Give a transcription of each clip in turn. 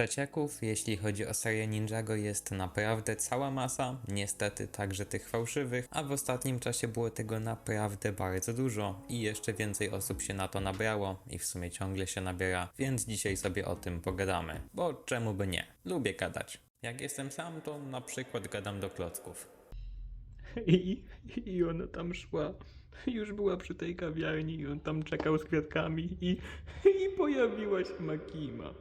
Przecieków, jeśli chodzi o serię Ninjago, jest naprawdę cała masa, niestety także tych fałszywych, a w ostatnim czasie było tego naprawdę bardzo dużo i jeszcze więcej osób się na to nabrało i w sumie ciągle się nabiera, więc dzisiaj sobie o tym pogadamy, bo czemu by nie? Lubię gadać. Jak jestem sam, to na przykład gadam do klocków. I, I ona tam szła. Już była przy tej kawiarni i on tam czekał z kwiatkami i, i pojawiła się Makima.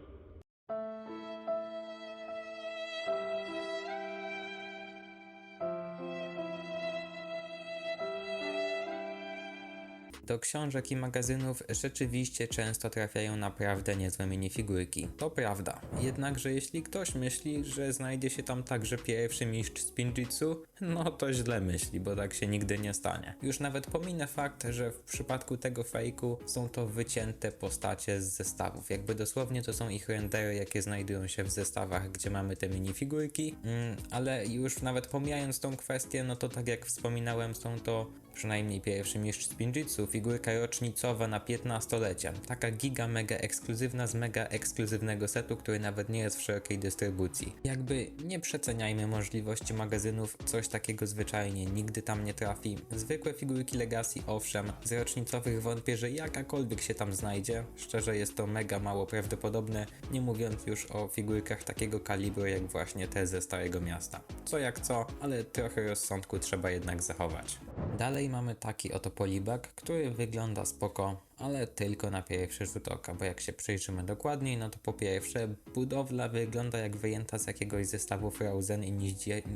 Do książek i magazynów rzeczywiście często trafiają naprawdę niezłe minifigurki. To prawda. Jednakże jeśli ktoś myśli, że znajdzie się tam także pierwszy mistrz Spinjitzu, no to źle myśli, bo tak się nigdy nie stanie. Już nawet pominę fakt, że w przypadku tego fejku są to wycięte postacie z zestawów. Jakby dosłownie to są ich rendery, jakie znajdują się w zestawach, gdzie mamy te minifigurki, mm, ale już nawet pomijając tą kwestię, no to tak jak wspominałem, są to przynajmniej pierwszy mistrz Spinjitzu, figurka rocznicowa na 15-lecie. Taka giga mega ekskluzywna z mega ekskluzywnego setu, który nawet nie jest w szerokiej dystrybucji. Jakby nie przeceniajmy możliwości magazynów, coś takiego zwyczajnie nigdy tam nie trafi. Zwykłe figurki Legacy owszem, z rocznicowych wątpię, że jakakolwiek się tam znajdzie. Szczerze jest to mega mało prawdopodobne, nie mówiąc już o figurkach takiego kalibru jak właśnie te ze Starego Miasta. Co jak co, ale trochę rozsądku trzeba jednak zachować. Dalej mamy taki oto polibak, który wygląda spoko, ale tylko na pierwszy rzut oka, bo jak się przyjrzymy dokładniej, no to po pierwsze budowla wygląda jak wyjęta z jakiegoś zestawu Frozen i nie,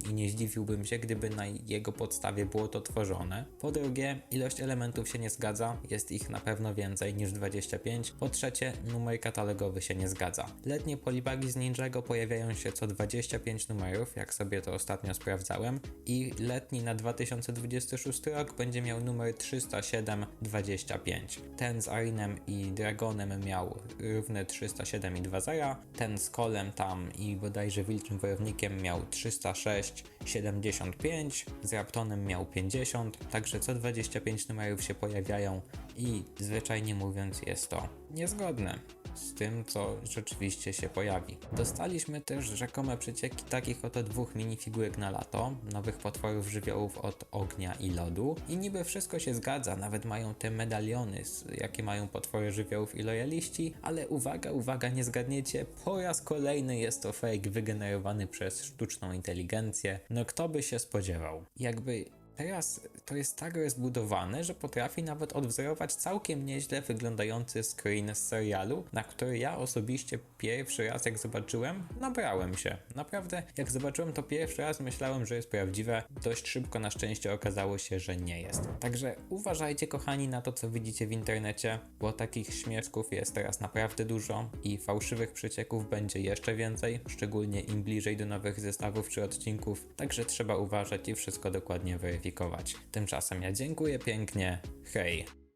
i nie zdziwiłbym się, gdyby na jego podstawie było to tworzone. Po drugie, ilość elementów się nie zgadza, jest ich na pewno więcej niż 25. Po trzecie, numer katalogowy się nie zgadza. Letnie polibagi z Ninjago pojawiają się co 25 numerów, jak sobie to ostatnio sprawdzałem i letni na 2026 rok będzie miał numer 30725. Ten z Arinem i Dragonem miał równe 307 i 2 zera, ten z Kolem tam i bodajże Wilczym Wojownikiem miał 306 75, z Raptonem miał 50, także co 25 numerów się pojawiają i zwyczajnie mówiąc jest to niezgodne z tym, co rzeczywiście się pojawi. Dostaliśmy też rzekome przecieki takich oto dwóch minifigurek na lato, nowych potworów żywiołów od ognia i lodu i niby wszystko się zgadza, nawet mają te medaliony, jakie mają potwory żywiołów i lojaliści, ale uwaga, uwaga, nie zgadniecie, po raz kolejny jest to fake wygenerowany przez sztuczną inteligencję. No kto by się spodziewał? Jakby Teraz to jest tak rozbudowane, że potrafi nawet odwzorować całkiem nieźle wyglądający screen z serialu, na który ja osobiście pierwszy raz jak zobaczyłem, nabrałem się. Naprawdę, jak zobaczyłem to pierwszy raz, myślałem, że jest prawdziwe. Dość szybko na szczęście okazało się, że nie jest. Także uważajcie, kochani, na to, co widzicie w internecie, bo takich śmieszków jest teraz naprawdę dużo i fałszywych przecieków będzie jeszcze więcej, szczególnie im bliżej do nowych zestawów czy odcinków. Także trzeba uważać i wszystko dokładnie weryfikować. Tymczasem ja dziękuję pięknie. Hej!